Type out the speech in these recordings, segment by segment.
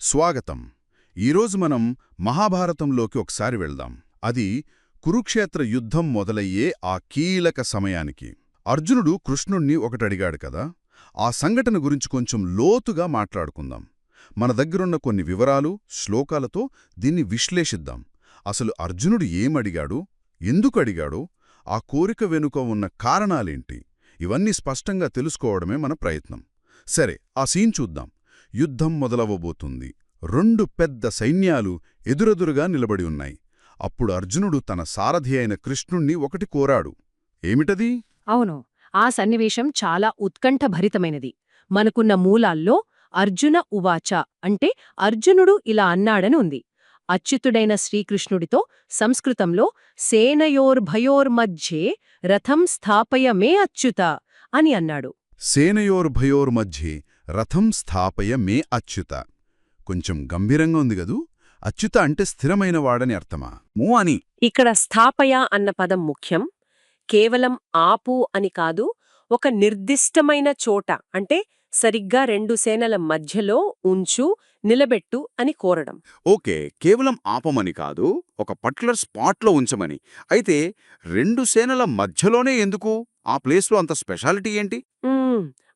స్వాగతం. ఈరోజు మనం మహాభారతంలోకి ఒకసారి వెళ్దాం. అది కురుక్షేత్ర యుద్ధం మొదలయ్యే ఆ కీలక సమయానికి. అర్జునుడు కృష్ణుణ్ణి ఒకటడిగాడు కదా. ఆ సంఘటన గురించి కొంచెం లోతుగా మాట్లాడుకుందాం. మన దగ్గరున్న కొన్ని వివరాలు శ్లోకాలతో దీన్ని విశ్లేషిద్దాం. అసలు అర్జునుడు ఏమడిగాడు? ఎందుకు ఆ కోరిక వెనుక ఉన్న కారణాలేంటి? ఇవన్నీ స్పష్టంగా తెలుసుకోవడమే మన ప్రయత్నం. సరే ఆ సీన్ చూద్దాం. యుద్ధం మొదలవబోతుంది. రెండు పెద్ద సైన్యాలు ఎదురెదురుగా నిలబడి ఉన్నాయి. అప్పుడు అర్జునుడు తన సారథి అయిన కృష్ణుణ్ణి ఒకటి కోరాడు. ఏమిటది? అవును ఆ సన్నివేశం చాలా ఉత్కంఠభరితమైనది. మనకున్న మూలాల్లో అర్జున ఉవాచ అంటే అర్జునుడు ఇలా అన్నాడని ఉంది. అచ్యుతుడైన శ్రీకృష్ణుడితో సంస్కృతంలో సేనయోర్భయోర్మధ్యే రథం స్థాపయమే అచ్యుత అని అన్నాడు. సేనయోర్భయోర్మధ్యే రథం స్థాపయ మే అచ్యుత. కొంచెం గంభీరంగా ఉంది గదూ అచ్యుత అంటే స్థిరమైన వాడని అర్థమా? మూ అని. ఇక్కడ స్థాపయ అన్న పదం ముఖ్యం. కేవలం ఆపు అని కాదు ఒక నిర్దిష్టమైన చోట అంటే సరిగ్గా రెండు సేనల మధ్యలో ఉంచు నిలబెట్టు అని కోరడం. ఓకే కేవలం ఆపమని కాదు ఒక పర్టికులర్ స్పాట్లో ఉంచమని. అయితే రెండు సేనల మధ్యలోనే ఎందుకు? ఆ ప్లేస్లో అంత స్పెషాలిటీ ఏంటి?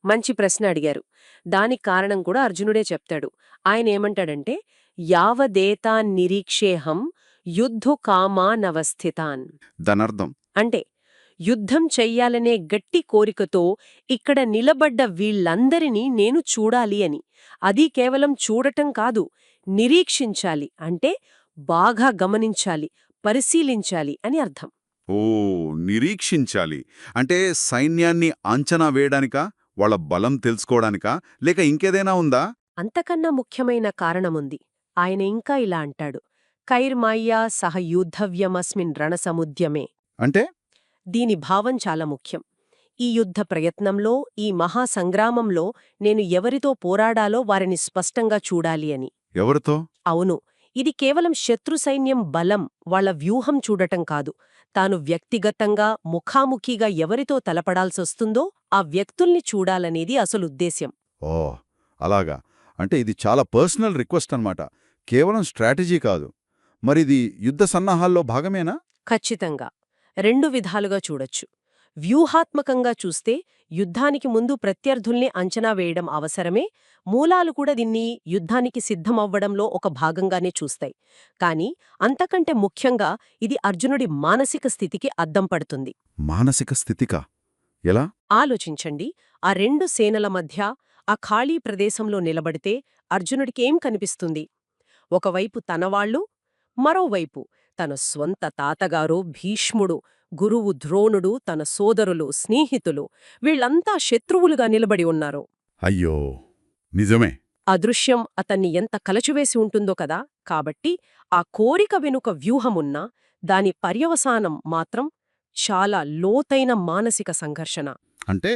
మంచి ప్రశ్న అడిగారు. దానికి కారణం కూడా అర్జునుడే చెప్తాడు. ఆయన ఏమంటాడంటే యావదేతా నిరీక్షేహం యుద్ధు కామానవస్థితాన్. దానర్థం. అంటే యుద్ధం చెయ్యాలనే గట్టి కోరికతో ఇక్కడ నిలబడ్డ వీళ్ళందరినీ నేను చూడాలి అని. అది కేవలం చూడటం కాదు నిరీక్షించాలి. అంటే బాగా గమనించాలి పరిశీలించాలి అని అర్థం. ఓ నిరీక్షించాలి. అంటే సైన్యాన్ని అంచనా వేయడానికా వాళ్ళ బలం తెలుసుకోవడానికా లేక ఇంకేదైనా ఉందా? అంతకన్నా ముఖ్యమైన కారణముంది. ఆయన ఇంకా ఇలా అంటాడు. కైర్మాయ్యా సహ యూద్ధవ్యమస్మిన్ రణసముద్యమే. అంటే? దీని భావం చాలా ముఖ్యం. ఈ యుద్ధ ప్రయత్నంలో ఈ మహాసంగ్రామంలో నేను ఎవరితో పోరాడాలో వారిని స్పష్టంగా చూడాలి అని. ఎవరితో? అవును. ఇది కేవలం శత్రు సైన్యం బలం వాళ్ళ వ్యూహం చూడటం కాదు. తాను వ్యక్తిగతంగా ముఖాముఖిగా ఎవరితో తలపడాల్సొస్తుందో ఆ వ్యక్తుల్ని చూడాలనేది అసలుద్దేశ్యం ఓ అలాగా. అంటే ఇది చాలా పర్సనల్ రిక్వెస్ట్ అన్నమాట. కేవలం స్ట్రాటజీ కాదు. మరిది యుద్ధ సన్నాహాల్లో భాగమేనా? ఖచ్చితంగా. రెండు విధాలుగా చూడొచ్చు. వ్యూహాత్మకంగా చూస్తే యుద్ధానికి ముందు ప్రత్యర్థుల్ని అంచనా వేయడం అవసరమే. మూలాలు కూడా దీన్ని యుద్ధానికి సిద్ధమవ్వడంలో ఒక భాగంగానే చూస్తాయి. కాని అంతకంటే ముఖ్యంగా ఇది అర్జునుడి మానసిక స్థితికి అద్దం పడుతుంది. మానసిక స్థితిక? ఎలా? ఆలోచించండి. ఆ రెండు సేనల మధ్య ఆ ఖాళీ ప్రదేశంలో నిలబడితే అర్జునుడికేం కనిపిస్తుంది? ఒకవైపు తనవాళ్ళు మరోవైపు తన స్వంత తాతగారు భీష్ముడు గురువు ద్రోణుడు తన సోదరులు స్నేహితులు వీళ్ళంతా శత్రువులుగా నిలబడి ఉన్నారు. అయ్యో! నిజమే. అదృశ్యం అతన్ని ఎంత కలచివేసి ఉంటుందో కదా! కాబట్టి ఆ కోరిక వెనుక వ్యూహమున్నా దాని పర్యవసానం మాత్రం చాలా లోతైన మానసిక సంఘర్షణ. అంటే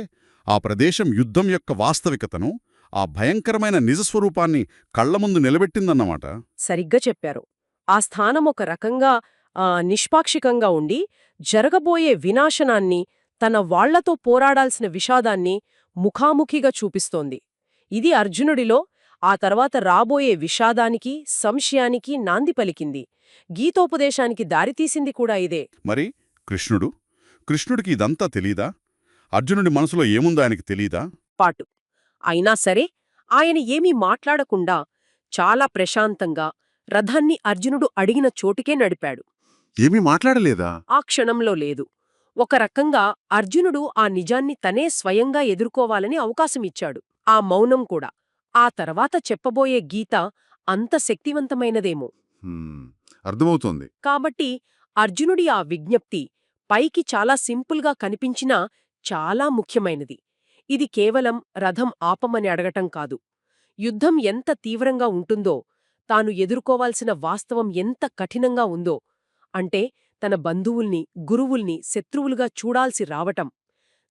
ఆ ప్రదేశం యుద్ధం యొక్క వాస్తవికతను ఆ భయంకరమైన నిజస్వరూపాన్ని కళ్ళ ముందు నిలబెట్టిందన్నమాట. సరిగ్గా చెప్పారు. ఆ స్థానం ఒక రకంగా నిష్పాక్షికంగా ఉండి జరగబోయే వినాశనాన్ని తన వాళ్ళతో పోరాడాల్సిన విషాదాన్ని ముఖాముఖిగా చూపిస్తోంది. ఇది అర్జునుడిలో ఆ తర్వాత రాబోయే విషాదానికి సంశయానికి నాంది పలికింది. గీతోపదేశానికి దారితీసింది కూడా ఇదే. మరి కృష్ణుడు? కృష్ణుడికి ఇదంతా తెలీదా? అర్జునుడి మనసులో ఏముందో ఆయనకి తెలీదా? పాటు. అయినా సరే ఆయన ఏమీ మాట్లాడకుండా చాలా ప్రశాంతంగా రథాన్ని అర్జునుడు అడిగిన చోటుకే నడిపాడు. ఏమీ మాట్లాడలేదా? ఆ క్షణంలో లేదు. ఒక రకంగా అర్జునుడు ఆ నిజాన్ని తనే స్వయంగా ఎదుర్కోవాలని అవకాశమిచ్చాడు ఆ మౌనం కూడా. ఆ తర్వాత చెప్పబోయే గీత అంత శక్తివంతమైనదేమో. హ్మ్, అర్థమవుతోంది. కాబట్టి అర్జునుడి ఆ విజ్ఞప్తి పైకి చాలా సింపుల్గా కనిపించినా చాలా ముఖ్యమైనది. ఇది కేవలం రథం ఆపమని అడగటం కాదు. యుద్ధం ఎంత తీవ్రంగా ఉంటుందో తాను ఎదుర్కోవాల్సిన వాస్తవం ఎంత కఠినంగా ఉందో అంటే తన బంధువుల్ని గురువుల్ని శత్రువులుగా చూడాల్సి రావటం.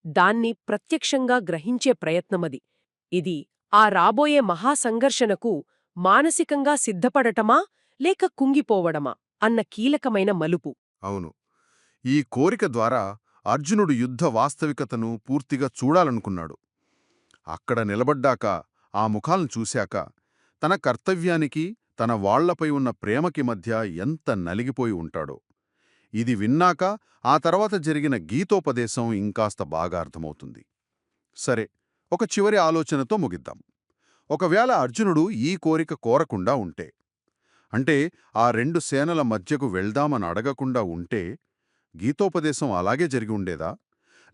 దాన్ని ప్రత్యక్షంగా గ్రహించే ప్రయత్నమది. ఇది ఆ రాబోయే మహాసంఘర్షణకు మానసికంగా సిద్ధపడటమా లేక కుంగిపోవడమా అన్న కీలకమైన మలుపు. అవును. ఈ కోరిక ద్వారా అర్జునుడు యుద్ధ వాస్తవికతను పూర్తిగా చూడాలనుకున్నాడు. అక్కడ నిలబడ్డాక ఆ ముఖాలను చూశాక తన కర్తవ్యానికి తన వాళ్ళపై ఉన్న ప్రేమకి మధ్య ఎంత నలిగిపోయి ఉంటాడో. ఇది విన్నాక ఆ తర్వాత జరిగిన గీతోపదేశం ఇంకాస్త బాగా అర్థమవుతుంది. సరే ఒక చివరి ఆలోచనతో ముగిద్దాం. ఒకవేళ అర్జునుడు ఈ కోరిక కోరకుండా ఉంటే అంటే ఆ రెండు సేనల మధ్యకు వెళ్దామని అడగకుండా ఉంటే గీతోపదేశం అలాగే జరిగి ఉండేదా?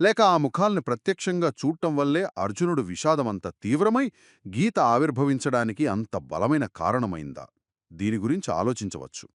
లేక ఆ ముఖాల్ని ప్రత్యక్షంగా చూడటం వల్లే అర్జునుడు విషాదమంత తీవ్రమై గీత ఆవిర్భవించడానికి అంత బలమైన కారణమైందా? దీని గురించి ఆలోచించవచ్చు.